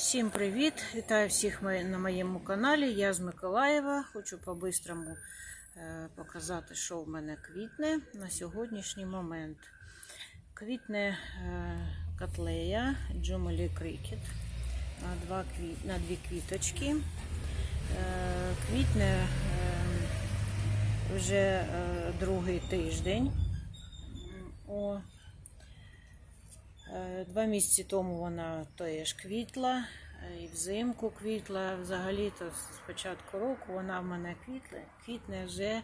Всім привіт! Вітаю всіх на моєму каналі. Я з Миколаєва. Хочу по-бистрому е, показати, що в мене квітне на сьогоднішній момент. Квітне е, котлея Джумелі Крикет на, дві квіточки. Е, Квітне вже другий тиждень. Два місяці тому вона теж квітла, і взимку квітла. Взагалі-то з початку року вона в мене квітне, квітне вже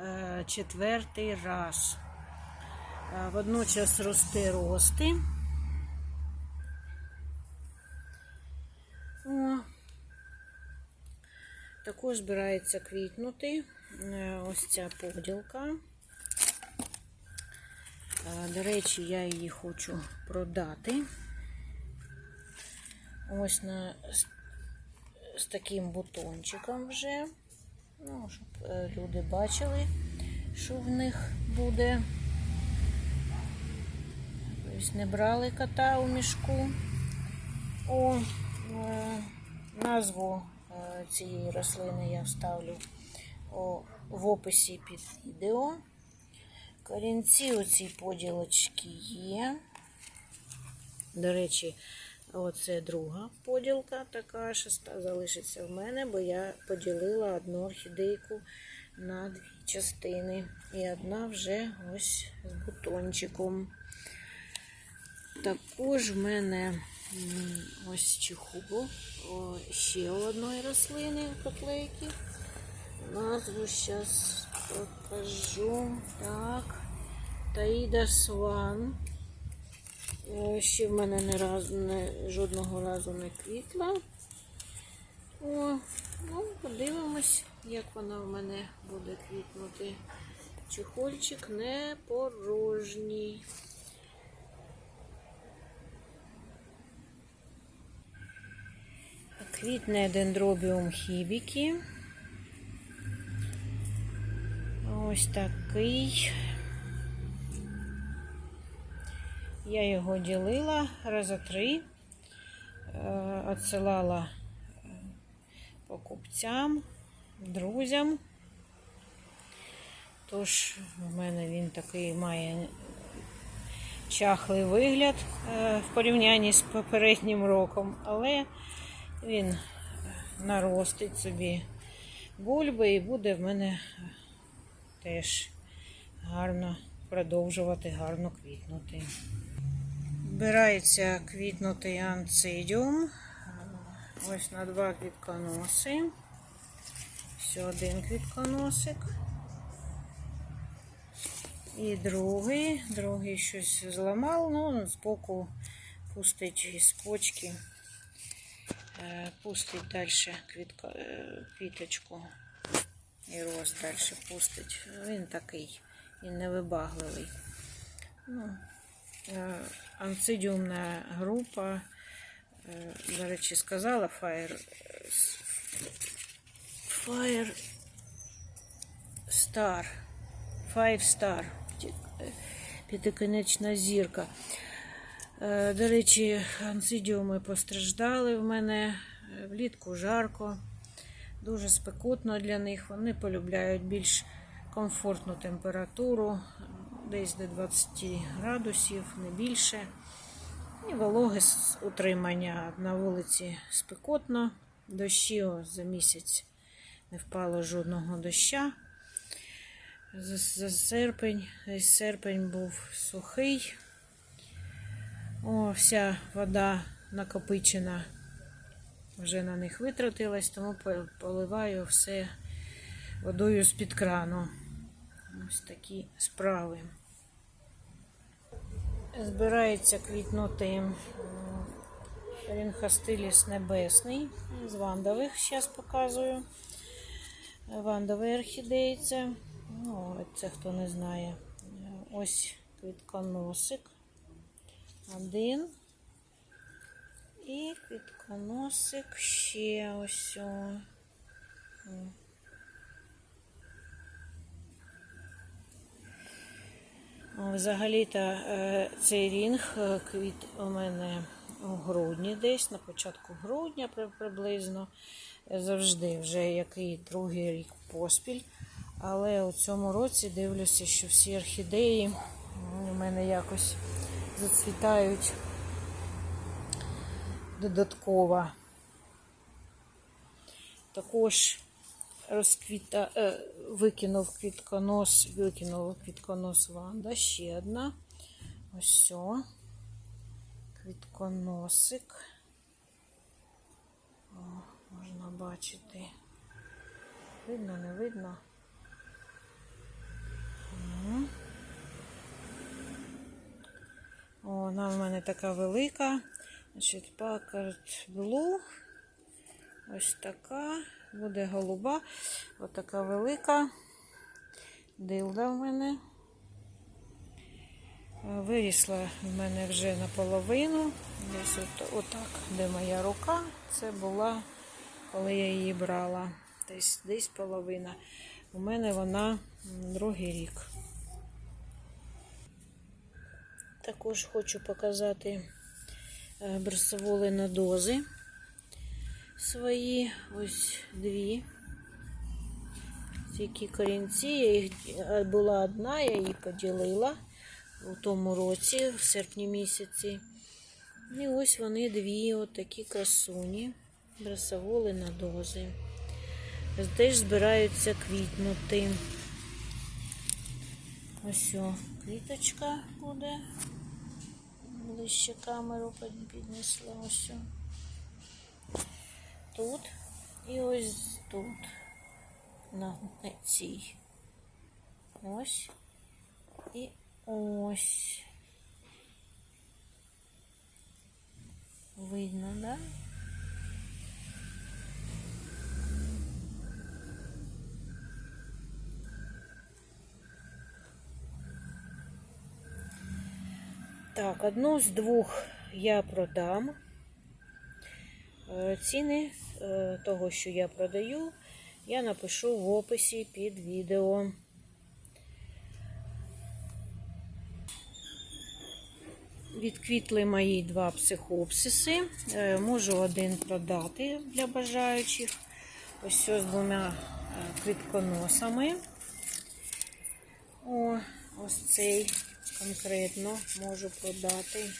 е, четвертий раз. Е, Водночас росте рости. О, також збирається квітнути е, ось ця поділка. Е, До речі, я її хочу продати. Ось на, з, таким бутончиком вже. Ну, щоб е, люди бачили, що в них буде. Тобто не брали кота у мішку. О, е, назву цієї рослини я вставлю в описі під відео. Корінці у цій поділочці є. До речі, оце друга поділка, така шеста залишиться в мене, бо я поділила одну орхідейку на дві частини. І одна вже ось з бутончиком. Також в мене ось чехол ще одної рослини котлейки. Назву зараз покажу. Так. Таїда Сван. Ще в мене не раз, не, жодного разу не квітла. О, ну, подивимось, як вона в мене буде квітнути. Чехольчик не порожній. Квітне дендробіум хібіки. Ось такий. Я його ділила раза три, е, відсилала е, покупцям, друзям. Тож в мене він такий має чахлий вигляд е, в порівнянні з попереднім роком, але він е, наростить собі бульби і буде в мене теж гарно продовжувати гарно квітнути. Збирається квітнути анцидіум. Ось на два квітконоси. Ще один квітконосик. І другий. Другий щось зламав, ну, збоку пустить із почки. Е, Пустить далі е, квіточку і рост далі пустить. Він такий, він невибагливий. Ну, е, анцидіумна група, е, до речі, сказала Fire, Fire Star, Five Star, е, п'ятиконечна зірка. До речі, анцидіуми постраждали в мене влітку жарко, дуже спекотно для них. Вони полюбляють більш комфортну температуру, десь до 20 градусів, не більше. І вологе утримання на вулиці спекотно. Дощі за місяць не впало жодного доща. За, серпень, серпень був сухий. О, вся вода накопичена вже на них витратилась, тому поливаю все водою з-під крану. Ось такі справи. Збирається квітнути рінхастиліс небесний з вандових, зараз показую. Вандовий орхідеї це. Ну, це хто не знає. Ось квітконосик. Один. І квітконосик ще ось. Взагалі-то е, цей рінг е, квіт у мене у грудні десь, на початку грудня приблизно. Е, Завжди вже який другий рік поспіль. Але у цьому році дивлюся, що всі орхідеї у мене якось зацвітають додатково. Також розквіта, е, викинув квітконос, викинув квітконос Ванда, ще одна. Ось. Квітконосик. О, можна бачити. Видно, не видно. О, вона в мене така велика. Значить, Packard Blue. Ось така. Буде голуба. Ось така велика. Дилда в мене. Е, Вирісла в мене вже наполовину. Десь от, отак, де моя рука. Це була, коли я її брала. Десь, десь половина. У мене вона другий рік. Також хочу показати е, на дози свої. Ось дві. Тільки корінці. Я їх була одна, я її поділила у тому році, в серпні місяці. І ось вони дві, от такі красуні, брасоволи на дози. Теж збираються квітнути. Ось о, квіточка буде. Ближче камеру піднесла ось. Тут і ось тут. На цій. Ось. І ось. Видно, да? Так, одну з двох я продам. Е, Ціни е, того, що я продаю, я напишу в описі під відео. Відквітли мої два психопсиси. Е, Можу один продати для бажаючих. Ось з двома квітконосами. О, ось цей конкретно можу продати.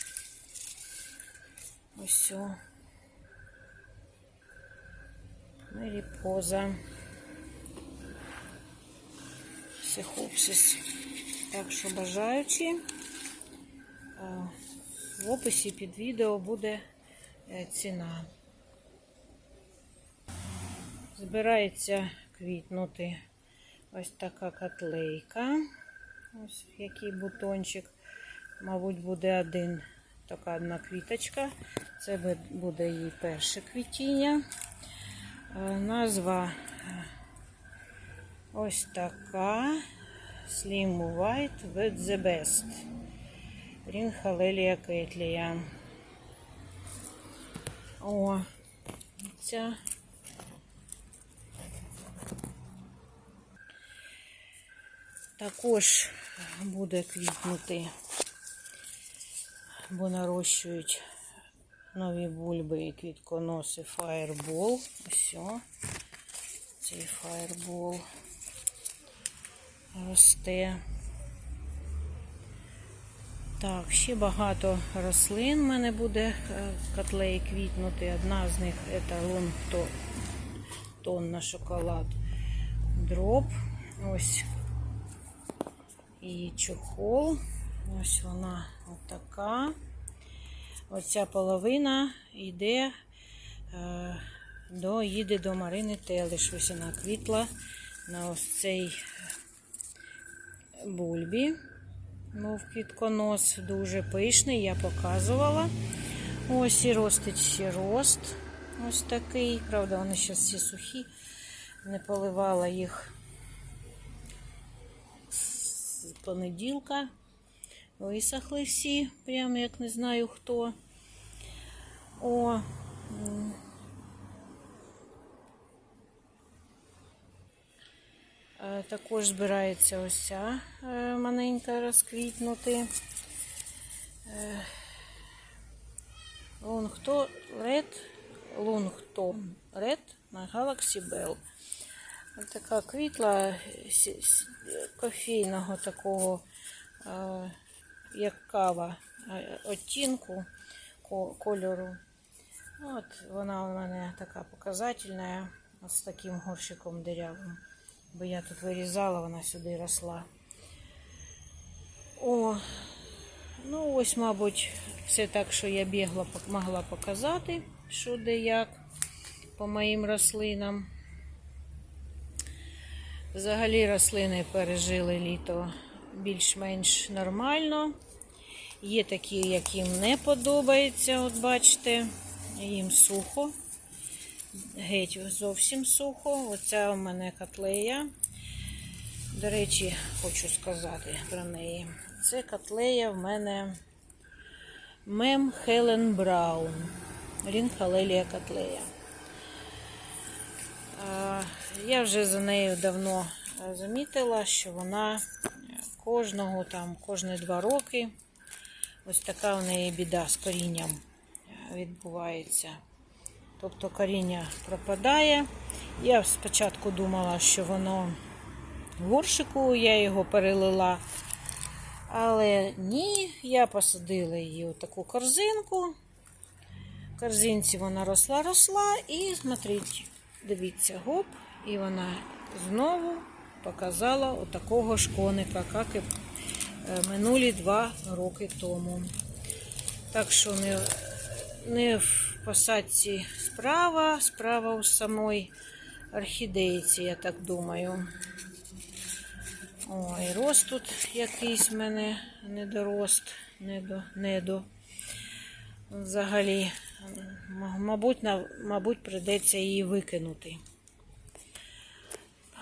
Ось. Меріпоза. Психопсис. Так що бажаючи. В описі під відео буде е, ціна. Збирається квітнути ось така котлейка. Ось який бутончик. Мабуть, буде один, така одна квіточка. Це буде її перше квітіння. Е, Назва е, ось така. Slim White with the best. Рінхалелія Кетлія. О, ця. Також буде квітнути, бо нарощують нові бульби і квітконоси. Ось о, цей Fireball росте. Так, ще багато рослин в мене буде е, котлеї квітнути. Одна з них це лонгтон тонна шоколад дроб. Ось і чохол. Ось вона отака. Оця половина йде е, до, їде до Марини Телиш. Ось вона квітла на ось цей бульбі. Мов квітконос дуже пишний, я показувала. Ось і ростить ще рост. Ось такий. Правда, вони зараз всі сухі. Не поливала їх понеділка. Висохли всі, прямо як не знаю хто. О. Е, Також збирається ось ця е, маленька розквітнути. Е, Лунгто Ред Ред на Galaxy Bell. Така квітла сі- такого, е, як кава, е, оттінку кольору. От вона у мене така показательна з таким горщиком дирявим. Бо я тут вирізала, вона сюди росла. О, ну ось, мабуть, все так, що я бігла, могла показати, що де як по моїм рослинам. Взагалі рослини пережили літо більш-менш нормально. Є такі, яким не подобається, от бачите, їм сухо. Геть зовсім сухо. Оця у мене котлея. До речі, хочу сказати про неї. Це котлея в мене Мем Хелен Браун. Рінхалелія котлея. Я вже за нею давно е, замітила, що вона е, кожного там, кожні два роки ось така в неї біда з корінням е, відбувається. Тобто коріння пропадає. Я спочатку думала, що воно в горшику, я його перелила. Але ні, я посадила її у таку корзинку. В корзинці вона росла, росла, і смотрите, дивіться, гоп, і вона знову показала отакого ж коника, як і е, минулі два роки тому. Так що не, не в посадці справа, справа у самої орхідейці, я так думаю. Ой, рост тут якийсь в мене недорост, недо, недо. Взагалі, мабуть, мабуть, прийдеться її викинути.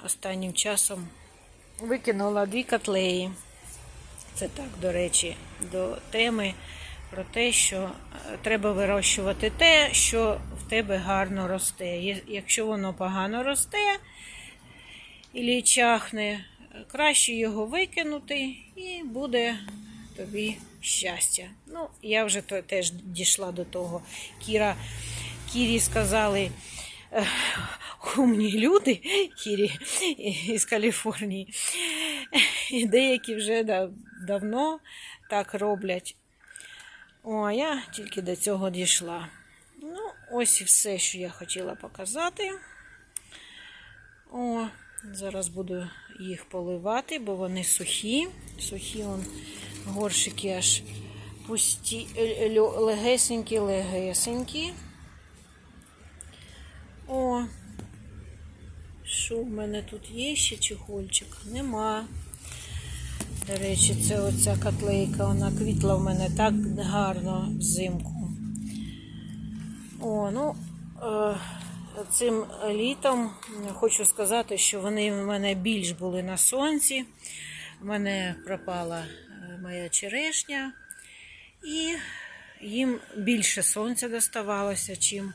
Останнім часом викинула дві котлеї. Це так, до речі, до теми про те, що е, треба вирощувати те, що в тебе гарно росте. Якщо воно погано росте і чахне, краще його викинути і буде тобі щастя. Ну, я вже теж дійшла до того. Кіра, Кірі сказали. Умні люди, Кірі із Каліфорнії, і деякі вже да- давно так роблять. О, а я тільки до цього дійшла. Ну, ось і все, що я хотіла показати. О, зараз буду їх поливати, бо вони сухі. Сухі он, горшики аж пусті, е, легесенькі, легесенькі. О, що в мене тут є ще чехольчик? Нема. До речі, це оця котлейка, вона квітла в мене так гарно взимку. О, ну, е, цим літом хочу сказати, що вони в мене більш були на сонці. У мене пропала е, моя черешня, і їм більше сонця доставалося, чим,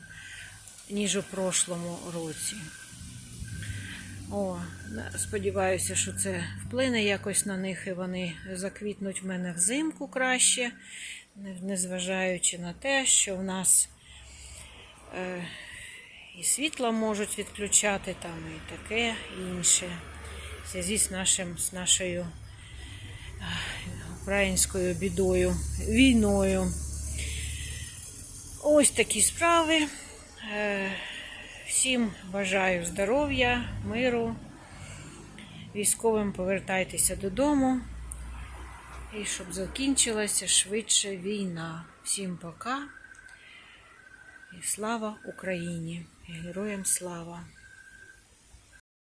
ніж у прошлому році. О, сподіваюся, що це вплине якось на них і вони заквітнуть в мене взимку краще, незважаючи на те, що в нас е, і світло можуть відключати там, і таке і інше. В зв'язку з, нашим, з нашою е, українською бідою, війною. Ось такі справи. Е, Всім бажаю здоров'я, миру. Військовим повертайтеся додому. І щоб закінчилася швидше війна. Всім пока. І слава Україні! Героям слава!